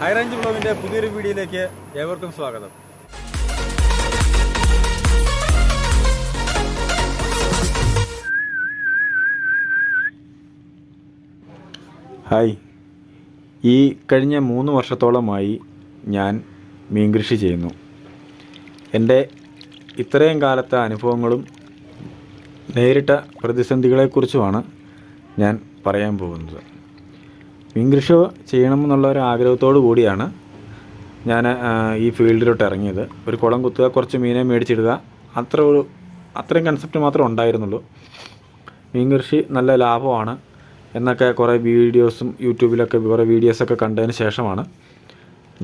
High range ബ്ലോഗിന്റെ പുതിയൊരു വീഡിയോയിലേക്ക് ഏവർക്കും സ്വാഗതം. ഹായ് ഈ കഴിഞ്ഞ മൂന്ന് വർഷത്തോളമായി ഞാൻ മീൻ കൃഷി ചെയ്യുന്നു. എന്റെ ഇത്രയും കാലത്തെ അനുഭവങ്ങളും നേരിട്ട പ്രതിസന്ധികളെക്കുറിച്ചുമാണ് ഞാൻ പറയാൻ പോകുന്നത്. മീൻ കൃഷി ചെയ്യണമെന്നുള്ള ഒരു ആഗ്രഹത്തോടു കൂടിയാണ് ഞാൻ ഈ ഫീൽഡിലോട്ട് ഇറങ്ങിയത്. ഒരു കുളം കുത്തുക കുറച്ച് മീനെ മേടിച്ചിടുക അത്ര ഒരു അത്രയും കൺസെപ്റ്റ് മാത്രമേ ഉണ്ടായിരുന്നുള്ളൂ. മീൻ കൃഷി നല്ല ലാഭമാണ് എന്നൊക്കെ കുറേ വീഡിയോസും യൂട്യൂബിലൊക്കെ കുറേ വീഡിയോസൊക്കെ കണ്ടതിന് ശേഷമാണ്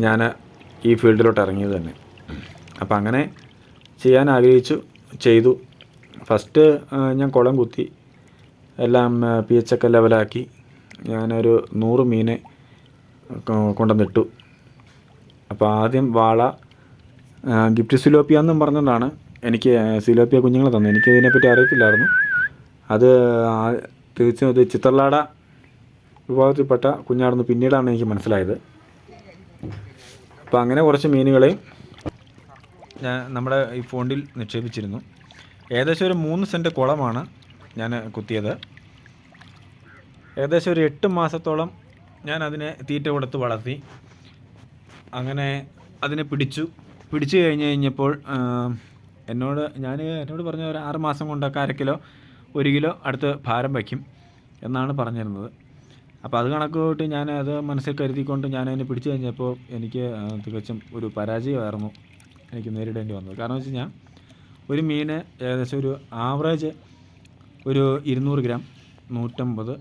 ഞാൻ ഈ ഫീൽഡിലോട്ട് ഇറങ്ങിയത് തന്നെ. അപ്പം അങ്ങനെ ചെയ്യാൻ ആഗ്രഹിച്ചു ചെയ്തു. ഫസ്റ്റ് ഞാൻ കുളം കുത്തി എല്ലാം പി എച്ച് ഒക്കെ ലെവലാക്കി. ഞാനൊരു നൂറ് മീനെ കൊണ്ടുവന്നിട്ടു. അപ്പോൾ ആദ്യം വാള ഗിഫ്റ്റ് സിലോപ്പിയ എന്നും പറഞ്ഞുകൊണ്ടാണ് എനിക്ക് സിലോപ്പിയ കുഞ്ഞുങ്ങളെ തന്നു എനിക്ക് ഇതിനെപ്പറ്റി അറിയത്തില്ലായിരുന്നു. അത് തീർച്ചയായും ഇത് ചിത്രലാട വിഭാഗത്തിൽപ്പെട്ട കുഞ്ഞാണെന്ന് പിന്നീടാണ് എനിക്ക് മനസ്സിലായത്. അപ്പോൾ അങ്ങനെ കുറച്ച് മീനുകളെയും ഞാൻ നമ്മുടെ ഈ ഫോണ്ടിൽ നിക്ഷേപിച്ചിരുന്നു. ഏകദേശം ഒരു മൂന്ന് സെന്റ് കുളമാണ് ഞാൻ കുത്തിയത്. ഏകദേശം ഒരു എട്ട് മാസത്തോളം ഞാൻ അതിനെ തീറ്റ കൊടുത്ത് വളർത്തി. അങ്ങനെ അതിനെ പിടിച്ചു. പിടിച്ചു കഴിഞ്ഞ് കഴിഞ്ഞപ്പോൾ എന്നോട് ഞാൻ എന്നോട് പറഞ്ഞ ഒരു ആറ് മാസം കൊണ്ടൊക്കെ അര കിലോ ഒരു കിലോ അടുത്ത് ഭാരം വയ്ക്കും എന്നാണ് പറഞ്ഞിരുന്നത്. അപ്പോൾ അത് കണക്ക് കൂട്ടി ഞാൻ അത് മനസ്സിൽ കരുതിക്കൊണ്ട് ഞാൻ അതിനെ പിടിച്ചു കഴിഞ്ഞപ്പോൾ എനിക്ക് തികച്ചും ഒരു പരാജയമായിരുന്നു എനിക്ക് നേരിടേണ്ടി വന്നത്. കാരണം വെച്ച് കഴിഞ്ഞാൽ ഒരു മീന് ഏകദേശം ഒരു ആവറേജ് ഒരു ഇരുന്നൂറ് ഗ്രാം നൂറ്റമ്പത്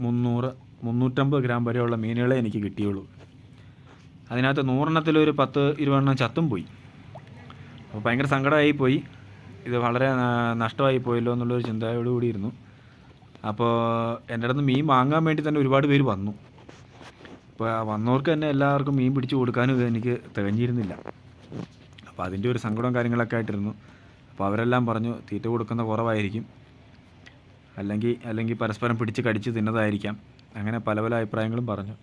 മുന്നൂറ് മുന്നൂറ്റമ്പത് ഗ്രാം വരെയുള്ള മീനുകളെ എനിക്ക് കിട്ടിയുള്ളൂ. അതിനകത്ത് നൂറെണ്ണത്തിലൊരു പത്ത് ഇരുപതെണ്ണം ചത്തും പോയി. അപ്പോൾ ഭയങ്കര സങ്കടമായി പോയി. ഇത് വളരെ നഷ്ടമായി പോയല്ലോ എന്നുള്ളൊരു ചിന്തയോട് കൂടി ഇരുന്നു. അപ്പോൾ എന്റെ അടുത്ത് മീൻ വാങ്ങാൻ വേണ്ടി തന്നെ ഒരുപാട് പേര് വന്നു. അപ്പോൾ വന്നവർക്ക് തന്നെ എല്ലാവർക്കും മീൻ പിടിച്ചു കൊടുക്കാനും എനിക്ക് തികഞ്ഞിരുന്നില്ല. അപ്പോൾ അതിന്റെ ഒരു സങ്കടവും കാര്യങ്ങളൊക്കെ ആയിട്ടിരുന്നു. അപ്പോൾ അവരെല്ലാം പറഞ്ഞു തീറ്റ കൊടുക്കുന്ന കുറവായിരിക്കും. അല്ലെങ്കിൽ അല്ലെങ്കിൽ പരസ്പരം പിടിച്ച് കടിച്ച് തിന്നതായിരിക്കാം. അങ്ങനെ പല പല അഭിപ്രായങ്ങളും പറഞ്ഞു.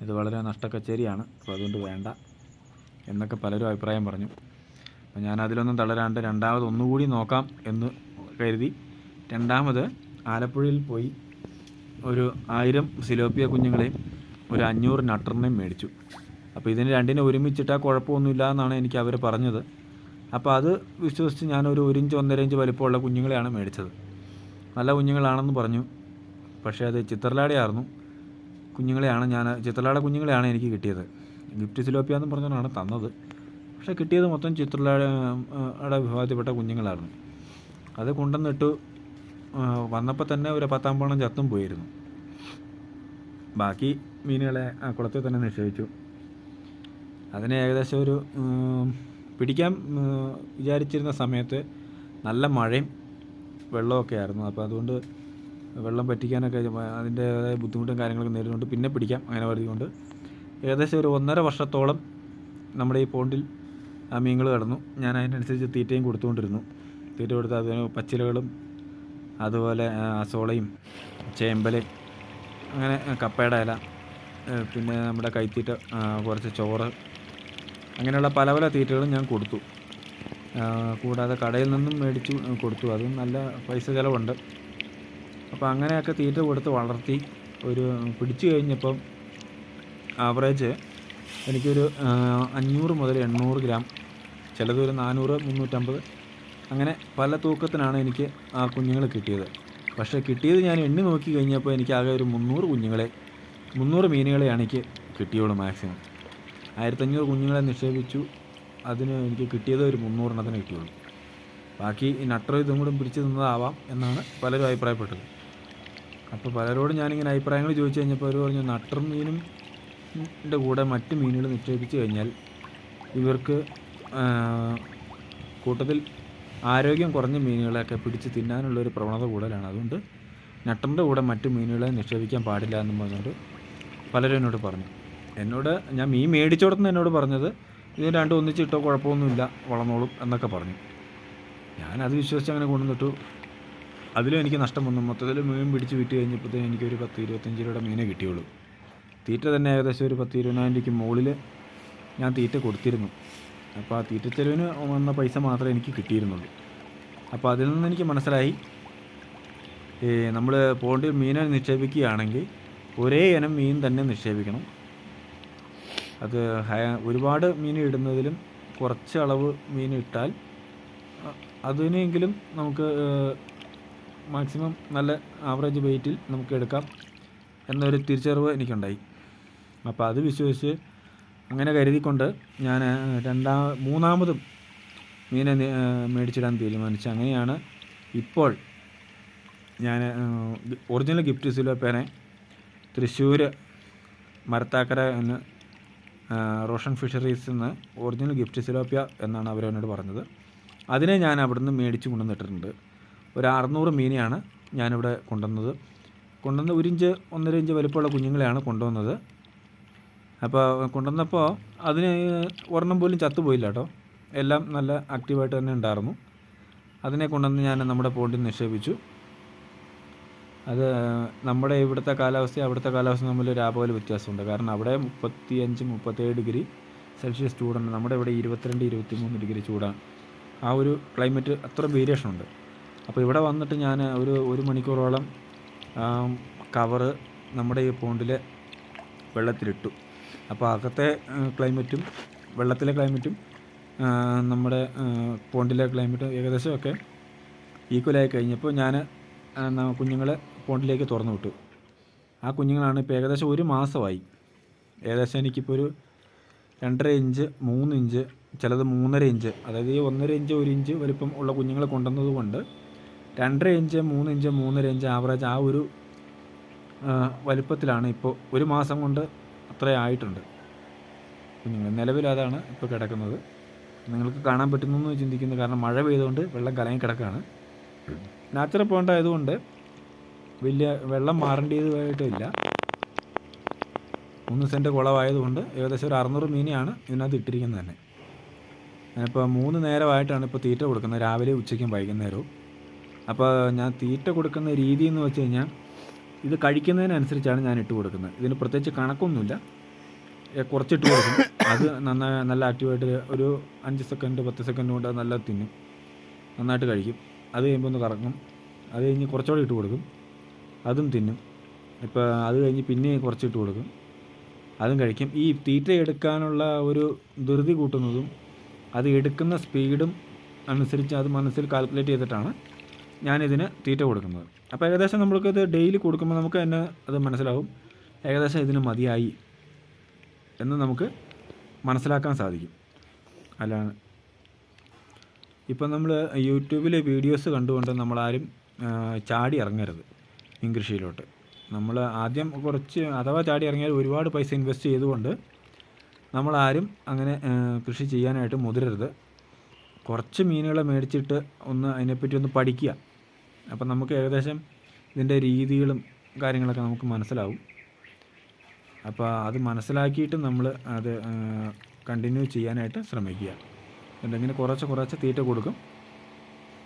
ഇത് വളരെ നഷ്ടക്കച്ചേരിയാണ്. അപ്പോൾ അതുകൊണ്ട് വേണ്ട എന്നൊക്കെ പലരും അഭിപ്രായം പറഞ്ഞു. അപ്പോൾ ഞാൻ അതിലൊന്നും തളരാണ്ട് രണ്ടാമത് ഒന്നുകൂടി നോക്കാം എന്ന് കരുതി. രണ്ടാമത് ആലപ്പുഴയിൽ പോയി ഒരു ആയിരം സിലോപ്പിയ കുഞ്ഞുങ്ങളെയും ഒരു അഞ്ഞൂറ് നട്ടറിനെയും മേടിച്ചു. അപ്പോൾ ഇതിന് രണ്ടിനെ ഒരുമിച്ചിട്ടാൽ കുഴപ്പമൊന്നുമില്ല എന്നാണ് എനിക്ക് അവർ പറഞ്ഞത്. അപ്പോൾ അത് വിശ്വസിച്ച് ഞാനൊരു ഒരു ഇഞ്ച് ഒന്നര ഇഞ്ച് വലിപ്പമുള്ള കുഞ്ഞുങ്ങളെയാണ് മേടിച്ചത്. നല്ല കുഞ്ഞുങ്ങളാണെന്ന് പറഞ്ഞു. പക്ഷേ അത് ചിത്രലാടയായിരുന്നു കുഞ്ഞുങ്ങളെയാണ് ഞാൻ ചിത്രലാട കുഞ്ഞുങ്ങളെയാണ് എനിക്ക് കിട്ടിയത്. ഗിഫ്റ്റ് സിലോപ്പിയ എന്ന് പറഞ്ഞാണ് തന്നത്. പക്ഷേ കിട്ടിയത് മൊത്തം ചിത്രലാട വിഭാഗത്തിൽപ്പെട്ട കുഞ്ഞുങ്ങളായിരുന്നു. അത് കൊണ്ടുവന്നിട്ടു വന്നപ്പോൾ തന്നെ ഒരു പത്താം പണം ചത്തും പോയിരുന്നു. ബാക്കി മീനുകളെ ആ കുളത്തിൽ തന്നെ നിക്ഷേപിച്ചു. അതിനെ ഏകദേശം ഒരു പിടിക്കാൻ വിചാരിച്ചിരുന്ന സമയത്ത് നല്ല മഴയും വെള്ളമൊക്കെ ആയിരുന്നു. അപ്പോൾ അതുകൊണ്ട് വെള്ളം പറ്റിക്കാനൊക്കെ അതിന്റേതായ ബുദ്ധിമുട്ടും കാര്യങ്ങളൊക്കെ നേരിടുന്നുണ്ട്. പിന്നെ പിടിക്കാം അങ്ങനെ പറഞ്ഞുകൊണ്ട് ഏകദേശം ഒരു ഒന്നര വർഷത്തോളം നമ്മുടെ ഈ പോണ്ടിൽ ആ മീനുകൾ കിടന്നു. ഞാൻ അതിനനുസരിച്ച് തീറ്റയും കൊടുത്തുകൊണ്ടിരുന്നു. തീറ്റ കൊടുത്ത് അതിന് പച്ചിലകളും അതുപോലെ അസോളയും ചേമ്പലയും അങ്ങനെ കപ്പയുടെ ഇല പിന്നെ നമ്മുടെ കൈത്തീറ്റ കുറച്ച് ചോറ് അങ്ങനെയുള്ള പല പല തീറ്റകളും ഞാൻ കൊടുത്തു. കൂടാതെ കടയിൽ നിന്നും മേടിച്ചു കൊടുത്തു. അതും നല്ല പൈസ ചിലവുണ്ട്. അപ്പോൾ അങ്ങനെയൊക്കെ തീറ്റ കൊടുത്ത് വളർത്തി ഒരു പിടിച്ചു കഴിഞ്ഞപ്പം ആവറേജ് എനിക്കൊരു അഞ്ഞൂറ് മുതൽ എണ്ണൂറ് ഗ്രാം ചിലത് ഒരു നാനൂറ് മുന്നൂറ്റമ്പത് അങ്ങനെ പല തൂക്കത്തിനാണ് എനിക്ക് ആ കുഞ്ഞുങ്ങൾ കിട്ടിയത്. പക്ഷേ കിട്ടിയത് ഞാൻ എണ്ണി നോക്കി കഴിഞ്ഞപ്പോൾ എനിക്ക് ആകെ ഒരു മുന്നൂറ് കുഞ്ഞുങ്ങളെ മുന്നൂറ് മീനുകളെയാണ് എനിക്ക് കിട്ടിയുള്ളൂ മാക്സിമം ആയിരത്തഞ്ഞൂറ് കുഞ്ഞുങ്ങളെ നിക്ഷേപിച്ചു. അതിന് എനിക്ക് കിട്ടിയത് ഒരു മുന്നൂറെണ്ണത്തിന് കിട്ടിയുള്ളൂ. ബാക്കി ഈ നട്ടർ ഇതും കൂടെ പിടിച്ചു നിന്നതാവാം എന്നാണ് പലരും അഭിപ്രായപ്പെട്ടത്. അപ്പോൾ പലരോടും ഞാനിങ്ങനെ അഭിപ്രായങ്ങൾ ചോദിച്ചു കഴിഞ്ഞപ്പോൾ അവർ പറഞ്ഞു നട്ടർ മീനും കൂടെ മറ്റ് മീനുകൾ നിക്ഷേപിച്ച് കഴിഞ്ഞാൽ ഇവർക്ക് കൂട്ടത്തിൽ ആരോഗ്യം കുറഞ്ഞ മീനുകളെയൊക്കെ പിടിച്ച് തിന്നാനുള്ള ഒരു പ്രവണത കൂടുതലാണ്. അതുകൊണ്ട് നട്ടറിന്റെ കൂടെ മറ്റ് മീനുകളെ നിക്ഷേപിക്കാൻ പാടില്ല എന്ന് പറഞ്ഞുകൊണ്ട് പലരും എന്നോട് പറഞ്ഞു. എന്നോട് ഞാൻ മീൻ മേടിച്ചോടത്തുനിന്ന് എന്നോട് പറഞ്ഞത് ഇത് രണ്ടും ഒന്നിച്ചിട്ടോ കുഴപ്പമൊന്നുമില്ല വളർന്നോളും എന്നൊക്കെ പറഞ്ഞു. ഞാൻ അത് വിശ്വസിച്ച് അങ്ങനെ കൊണ്ടുവന്നിട്ടു അതിലും എനിക്ക് നഷ്ടം വന്നു. മൊത്തത്തിൽ മീൻ പിടിച്ച് വിറ്റ് കഴിഞ്ഞപ്പോഴത്തേനും എനിക്കൊരു പത്ത് ഇരുപത്തഞ്ച് രൂപയുടെ മീനേ കിട്ടിയുള്ളൂ. തീറ്റ തന്നെ ഏകദേശം ഒരു പത്ത് ഇരുപതിനായിരം രൂപയ്ക്ക് മുകളിൽ ഞാൻ തീറ്റ കൊടുത്തിരുന്നു. അപ്പോൾ ആ തീറ്റ ചെലവിന് വന്ന പൈസ മാത്രമേ എനിക്ക് കിട്ടിയിരുന്നുള്ളൂ. അപ്പോൾ അതിൽ നിന്ന് എനിക്ക് മനസ്സിലായി നമ്മൾ പോണ്ടിൽ മീനെ നിക്ഷേപിക്കുകയാണെങ്കിൽ ഒരേ ഇനം മീൻ തന്നെ നിക്ഷേപിക്കണം. അത് ഒരുപാട് മീൻ ഇടുന്നതിലും കുറച്ച് അളവ് മീൻ ഇട്ടാൽ അതിനെങ്കിലും നമുക്ക് മാക്സിമം നല്ല ആവറേജ് വെയിറ്റിൽ നമുക്ക് എടുക്കാം എന്നൊരു തിരിച്ചറിവ് എനിക്കുണ്ടായി. അപ്പോൾ അത് വിശ്വസിച്ച് അങ്ങനെ കരുതിക്കൊണ്ട് ഞാൻ രണ്ടാ മൂന്നാമതും മീനെ മേടിച്ചിടാൻ തീരുമാനിച്ചു. അങ്ങനെയാണ് ഇപ്പോൾ ഞാൻ ഒറിജിനൽ ഗിഫ്റ്റ് സിലോപ്പേനെ തൃശ്ശൂർ മരത്താക്കര എന്ന് റോഷൻ ഫിഷറീസിൽ നിന്ന് ഒറിജിനൽ ഗിഫ്റ്റ് സിലോപ്പിയ എന്നാണ് അവർ എന്നോട് പറഞ്ഞത്. അതിനെ ഞാൻ അവിടുന്ന് മേടിച്ച് കൊണ്ടുവന്നിട്ടുണ്ട് ഒരു അറുന്നൂറ് മീനെയാണ് ഞാനിവിടെ കൊണ്ടുവന്നത്. കൊണ്ടുവന്ന് ഒരു ഇഞ്ച് ഒന്നര ഇഞ്ച് വലിപ്പമുള്ള കുഞ്ഞുങ്ങളെയാണ് കൊണ്ടുവന്നത്. അപ്പോൾ കൊണ്ടുവന്നപ്പോൾ അതിന് ഒരെണ്ണം പോലും ചത്തുപോയില്ല കേട്ടോ. എല്ലാം നല്ല ആക്റ്റീവായിട്ട് തന്നെ ഉണ്ടായിരുന്നു. അതിനെ കൊണ്ടുവന്ന് ഞാൻ നമ്മുടെ പോണ്ടിൽ നിക്ഷേപിച്ചു. അത് നമ്മുടെ ഇവിടുത്തെ കാലാവസ്ഥ അവിടുത്തെ കാലാവസ്ഥ തമ്മിൽ രാപോലെ വ്യത്യാസമുണ്ട്. കാരണം അവിടെ മുപ്പത്തി അഞ്ച് മുപ്പത്തേഴ് ഡിഗ്രി സെൽഷ്യസ് ചൂടുണ്ട് നമ്മുടെ ഇവിടെ ഇരുപത്തിരണ്ട് ഇരുപത്തി മൂന്ന് ഡിഗ്രി ചൂടാണ്. ആ ഒരു ക്ലൈമറ്റ് അത്ര വേരിയേഷൻ ഉണ്ട്. അപ്പോൾ ഇവിടെ വന്നിട്ട് ഞാൻ ഒരു ഒരു മണിക്കൂറോളം കവറ് നമ്മുടെ ഈ പോണ്ടിലെ വെള്ളത്തിലിട്ടു. അപ്പോൾ അകത്തെ ക്ലൈമറ്റും വെള്ളത്തിലെ ക്ലൈമറ്റും നമ്മുടെ പോണ്ടിലെ ക്ലൈമറ്റും ഏകദേശമൊക്കെ ഈക്വലായി കഴിഞ്ഞപ്പോൾ ഞാൻ കുഞ്ഞുങ്ങളെ പോണ്ടിലേക്ക് തുറന്നു വിട്ടു. ആ കുഞ്ഞുങ്ങളാണ് ഇപ്പോൾ ഏകദേശം ഒരു മാസമായി. ഏകദേശം എനിക്കിപ്പോൾ ഒരു രണ്ടര ഇഞ്ച് മൂന്ന് ഇഞ്ച് ചിലത് മൂന്നര ഇഞ്ച് അതായത് ഈ ഒന്നര ഇഞ്ച് ഒരു ഇഞ്ച് വലിപ്പം ഉള്ള കുഞ്ഞുങ്ങളെ കൊണ്ടുവന്നത് കൊണ്ട് രണ്ടര ഇഞ്ച് മൂന്ന് ഇഞ്ച് മൂന്നര ഇഞ്ച് ആവറേജ് ആ ഒരു വലിപ്പത്തിലാണ് ഇപ്പോൾ ഒരു മാസം കൊണ്ട് അത്രയായിട്ടുണ്ട് കുഞ്ഞുങ്ങൾ നിലവിൽ അതാണ് ഇപ്പോൾ കിടക്കുന്നത്. നിങ്ങൾക്ക് കാണാൻ പറ്റുന്നു എന്ന് ചിന്തിക്കുന്നു. കാരണം മഴ പെയ്തുകൊണ്ട് വെള്ളം കലങ്ങി കിടക്കുകയാണ്. നാച്ചുറൽ പോണ്ട് ആയതുകൊണ്ട് വലിയ വെള്ളം മാറേണ്ടതുമായിട്ടില്ല. മൂന്ന് സെന്റ് കുളമായതുകൊണ്ട് ഏകദേശം ഒരു അറുന്നൂറ് മീനെയാണ് ഇതിനകത്ത് ഇട്ടിരിക്കുന്നത് തന്നെ. ഞാനിപ്പോൾ മൂന്ന് നേരമായിട്ടാണ് ഇപ്പോൾ തീറ്റ കൊടുക്കുന്നത്. രാവിലെ ഉച്ചയ്ക്കും വൈകുന്നേരവും. അപ്പോൾ ഞാൻ തീറ്റ കൊടുക്കുന്ന രീതി എന്ന് വെച്ച് കഴിഞ്ഞാൽ ഇത് കഴിക്കുന്നതിനനുസരിച്ചാണ് ഞാൻ ഇട്ട് കൊടുക്കുന്നത്. ഇതിന് പ്രത്യേകിച്ച് കണക്കൊന്നുമില്ല. കുറച്ചിട്ട് കൊടുക്കും. അത് നന്നായി നല്ല ആക്റ്റീവായിട്ട് ഒരു അഞ്ച് സെക്കൻഡ് പത്ത് സെക്കൻഡ് കൊണ്ട് നല്ല തിന്നും. നന്നായിട്ട് കഴിക്കും. അത് കഴിയുമ്പോൾ ഒന്ന് കറക്കും. അത് കഴിഞ്ഞ് കുറച്ചുകൂടെ ഇട്ട് കൊടുക്കും. അതും തിന്നും. ഇപ്പോൾ അത് കഴിഞ്ഞ് പിന്നെ കുറച്ചിട്ട് കൊടുക്കും. അതും കഴിക്കും. ഈ തീറ്റ എടുക്കാനുള്ള ഒരു ധൃതി കൂട്ടുന്നതും അത് എടുക്കുന്ന സ്പീഡും അനുസരിച്ച് അത് മനസ്സിൽ കാൽക്കുലേറ്റ് ചെയ്തിട്ടാണ് ഞാനിതിന് തീറ്റ കൊടുക്കുന്നത്. അപ്പോൾ ഏകദേശം നമ്മൾക്കത് ഡെയിലി കൊടുക്കുമ്പോൾ നമുക്ക് തന്നെ അത് മനസ്സിലാവും. ഏകദേശം ഇതിന് മതിയായി എന്ന് നമുക്ക് മനസ്സിലാക്കാൻ സാധിക്കും. അല്ലാണ് ഇപ്പം നമ്മൾ യൂട്യൂബിലെ വീഡിയോസ് കണ്ടുകൊണ്ട് നമ്മളാരും ചാടി ഇറങ്ങരുത്. മീൻ കൃഷിയിലോട്ട് നമ്മൾ ആദ്യം കുറച്ച് അഥവാ ചാടി ഇറങ്ങിയാൽ ഒരുപാട് പൈസ ഇൻവെസ്റ്റ് ചെയ്തുകൊണ്ട് നമ്മളാരും അങ്ങനെ കൃഷി ചെയ്യാനായിട്ട് മുതിരരുത്. കുറച്ച് മീനുകളെ മേടിച്ചിട്ട് ഒന്ന് അതിനെപ്പറ്റി ഒന്ന് പഠിക്കുക. അപ്പം നമുക്ക് ഏകദേശം ഇതിന്റെ രീതികളും കാര്യങ്ങളൊക്കെ നമുക്ക് മനസ്സിലാവും. അപ്പോൾ അത് മനസ്സിലാക്കിയിട്ട് നമ്മൾ അത് കണ്ടിന്യൂ ചെയ്യാനായിട്ട് ശ്രമിക്കുക. എന്തെങ്കിലും കുറച്ച് കുറച്ച് തീറ്റ കൊടുക്കും.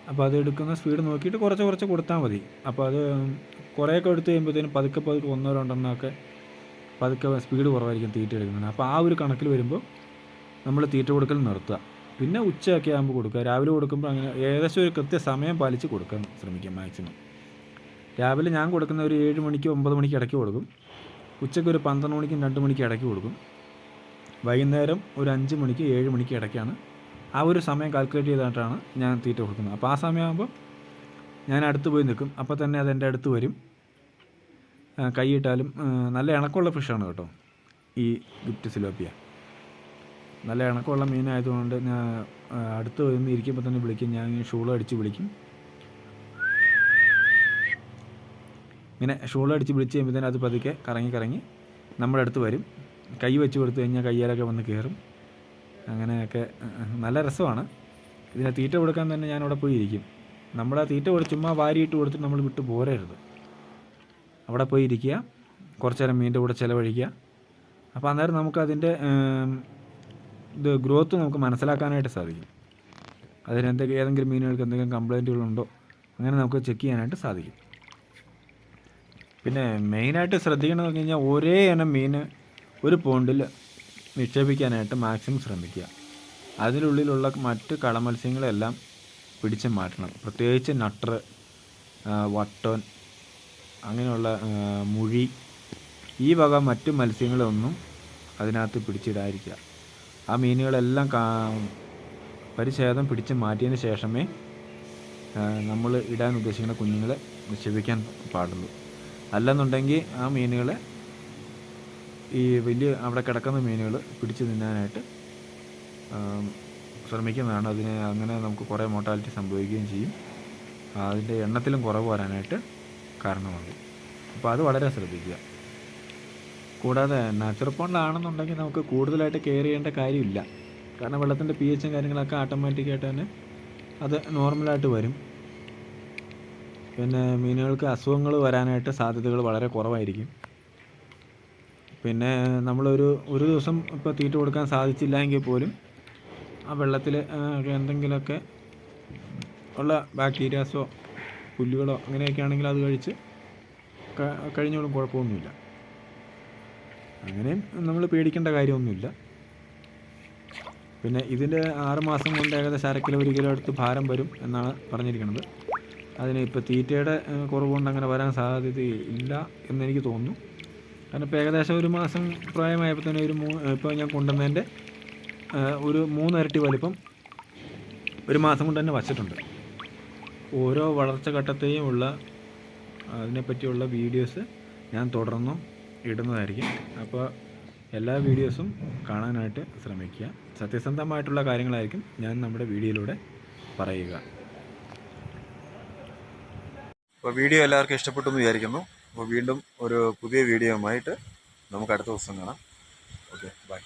അപ്പോൾ അത് എടുക്കുന്ന സ്പീഡ് നോക്കിയിട്ട് കുറച്ച് കുറച്ച് കൊടുത്താൽ മതി. അപ്പോൾ അത് കുറേയൊക്കെ എടുത്ത് കഴിയുമ്പോഴത്തേനും പതുക്കെ പതുക്കെ ഒന്നോ രണ്ടെണ്ണമൊക്കെ പതുക്കെ സ്പീഡ് കുറവായിരിക്കും തീറ്റ എടുക്കുന്നത്. അപ്പോൾ ആ ഒരു കണക്കിൽ വരുമ്പോൾ നമ്മൾ തീറ്റ കൊടുക്കൽ നിർത്തുക. പിന്നെ ഉച്ചയൊക്കെ ആകുമ്പോൾ കൊടുക്കുക. രാവിലെ കൊടുക്കുമ്പോൾ അങ്ങനെ ഏകദേശം ഒരു കൃത്യ സമയം പാലിച്ച് കൊടുക്കാൻ ശ്രമിക്കുക മാക്സിമം രാവിലെ ഞാൻ കൊടുക്കുന്ന ഒരു ഏഴ് മണിക്ക് ഒമ്പത് മണിക്ക് ഇടയ്ക്ക് കൊടുക്കും. ഉച്ചയ്ക്ക് ഒരു പന്ത്രണ്ട് മണിക്കും രണ്ട് മണിക്ക് ഇടയ്ക്ക് കൊടുക്കും. വൈകുന്നേരം ഒരു അഞ്ച് മണിക്ക് ഏഴ് മണിക്ക് ഇടയ്ക്കാണ് ആ ഒരു സമയം കാൽക്കുലേറ്റ് ചെയ്തിട്ടാണ് ഞാൻ തീറ്റ കൊടുക്കുന്നത്. അപ്പോൾ ആ സമയമാകുമ്പോൾ ഞാൻ അടുത്ത് പോയി നിൽക്കും. അപ്പോൾ തന്നെ അത് എന്റെ അടുത്ത് വരും. കൈയിട്ടാലും നല്ല ഇണക്കമുള്ള ഫിഷാണ് കേട്ടോ ഈ ഗിഫ്റ്റ് സിലോപ്പിയ നല്ല ഇണക്കമുള്ള മീനായതുകൊണ്ട് ഞാൻ അടുത്ത് വന്ന് ഇരിക്കുമ്പോൾ തന്നെ വിളിക്കും. ഞാൻ ഷൂൾ അടിച്ച് വിളിക്കും. ഇങ്ങനെ ഷൂൾ അടിച്ച് വിളിച്ച് കഴിയുമ്പോൾ തന്നെ അത് പതുക്കെ കറങ്ങി കറങ്ങി നമ്മുടെ അടുത്ത് വരും. കൈ വെച്ച് കൊടുത്തു കഴിഞ്ഞാൽ കയ്യാലൊക്കെ വന്ന് കയറും അങ്ങനെയൊക്കെ നല്ല രസമാണ്. ഇതിനെ തീറ്റ കൊടുക്കാൻ തന്നെ ഞാൻ അവിടെ പോയി ഇരിക്കും നമ്മുടെ തീറ്റ കൊടുത്ത് ചുമ്മാ വാരിയിട്ട് കൊടുത്തിട്ട് നമ്മൾ വിട്ടു പോരരുത്. അവിടെ പോയി ഇരിക്കുക കുറച്ച് നേരം മീന്റെ കൂടെ ചിലവഴിക്കുക. അപ്പോൾ അന്നേരം നമുക്കതിന്റെ ഇത് ഗ്രോത്ത് നമുക്ക് മനസ്സിലാക്കാനായിട്ട് സാധിക്കും. അതിന് എന്തെങ്കിലും ഏതെങ്കിലും മീനുകൾക്ക് എന്തെങ്കിലും കംപ്ലൈന്റുകളുണ്ടോ അങ്ങനെ നമുക്ക് ചെക്ക് ചെയ്യാനായിട്ട് സാധിക്കും. പിന്നെ മെയിനായിട്ട് ശ്രദ്ധിക്കണമെന്ന് പറഞ്ഞു കഴിഞ്ഞാൽ ഒരേ ഇനം മീൻ ഒരു പോണ്ടിൽ നിക്ഷേപിക്കാനായിട്ട് മാക്സിമം ശ്രമിക്കുക. അതിനുള്ളിലുള്ള മറ്റ് കളമത്സ്യങ്ങളെല്ലാം പിടിച്ച് മാറ്റണം. പ്രത്യേകിച്ച് നട്ടർ വട്ടോൻ അങ്ങനെയുള്ള മുഴി ഈ വക മറ്റ് മത്സ്യങ്ങളൊന്നും അതിനകത്ത് പിടിച്ചിടാതിരിക്കുക. ആ മീനുകളെല്ലാം കാ പരിച്ഛേദം പിടിച്ച് മാറ്റിയതിന് ശേഷമേ നമ്മൾ ഇടാൻ ഉദ്ദേശിക്കുന്ന കുഞ്ഞുങ്ങളെ നിക്ഷേപിക്കാൻ പാടുള്ളൂ. അല്ലെന്നുണ്ടെങ്കിൽ ആ മീനുകളെ ഈ വലിയ അവിടെ കിടക്കുന്ന മീനുകൾ പിടിച്ചു തിന്നാനായിട്ട് ശ്രമിക്കുന്നതാണ്. അതിന് അങ്ങനെ നമുക്ക് കുറേ മോർട്ടാലിറ്റി സംഭവിക്കുകയും ചെയ്യും. അതിന്റെ എണ്ണത്തിലും കുറവ് വരാനായിട്ട് കാരണമാകും. അപ്പോൾ അത് വളരെ ശ്രദ്ധിക്കുക. കൂടാതെ നാച്ചുറൽ പോണ്ടാണെന്നുണ്ടെങ്കിൽ നമുക്ക് കൂടുതലായിട്ട് കെയർ ചെയ്യേണ്ട കാര്യമില്ല. കാരണം വെള്ളത്തിന്റെ പി എച്ചും കാര്യങ്ങളൊക്കെ ഓട്ടോമാറ്റിക്കായിട്ട് തന്നെ അത് നോർമലായിട്ട് വരും. പിന്നെ മീനുകൾക്ക് അസുഖങ്ങൾ വരാനായിട്ട് സാധ്യതകൾ വളരെ കുറവായിരിക്കും. പിന്നെ നമ്മളൊരു ഒരു ദിവസം ഇപ്പോൾ തീറ്റ കൊടുക്കാൻ സാധിച്ചില്ല എങ്കിൽ പോലും ആ വെള്ളത്തിൽ എന്തെങ്കിലുമൊക്കെ ഉള്ള ബാക്ടീരിയാസോ പുല്ലുകളോ അങ്ങനെയൊക്കെ ആണെങ്കിൽ അത് കഴിച്ച് കഴിഞ്ഞോളും കുഴപ്പമൊന്നുമില്ല. അങ്ങനെയും നമ്മൾ പേടിക്കേണ്ട കാര്യമൊന്നുമില്ല. പിന്നെ ഇതിന്റെ ആറുമാസം കൊണ്ട് ഏകദേശം അര കിലോ ഒരു കിലോ അടുത്ത് ഭാരം വരും എന്നാണ് പറഞ്ഞിരിക്കുന്നത് അതിന് ഇപ്പോൾ തീറ്റയുടെ കുറവുകൊണ്ട് കൊണ്ട് അങ്ങനെ വരാൻ സാധ്യത ഇല്ല എന്നെനിക്ക് തോന്നുന്നു. കാരണം ഇപ്പോൾ ഏകദേശം ഒരു മാസം പ്രായമായപ്പോൾ തന്നെ ഒരു മൂ ഇപ്പോൾ ഞാൻ കൊണ്ടുവന്നതിന്റെ ഒരു മൂന്നിരട്ടി വലിപ്പം ഒരു മാസം കൊണ്ട് തന്നെ വച്ചിട്ടുണ്ട്. ഓരോ വളർച്ച ഘട്ടത്തെയും ഉള്ള അതിനെപ്പറ്റിയുള്ള വീഡിയോസ് ഞാൻ തുടർന്നും ഇടുന്നതായിരിക്കും. അപ്പോൾ എല്ലാ വീഡിയോസും കാണാനായിട്ട് ശ്രമിക്കുക. സത്യസന്ധമായിട്ടുള്ള കാര്യങ്ങളായിരിക്കും ഞാൻ നമ്മുടെ വീഡിയോയിലൂടെ പറയുക. അപ്പോൾ വീഡിയോ എല്ലാവർക്കും ഇഷ്ടപ്പെട്ടു എന്ന് വിചാരിക്കുന്നു. അപ്പോൾ വീണ്ടും ഒരു പുതിയ വീഡിയോയുമായിട്ട് നമുക്ക് അടുത്ത ദിവസം കാണാം. Okay bye.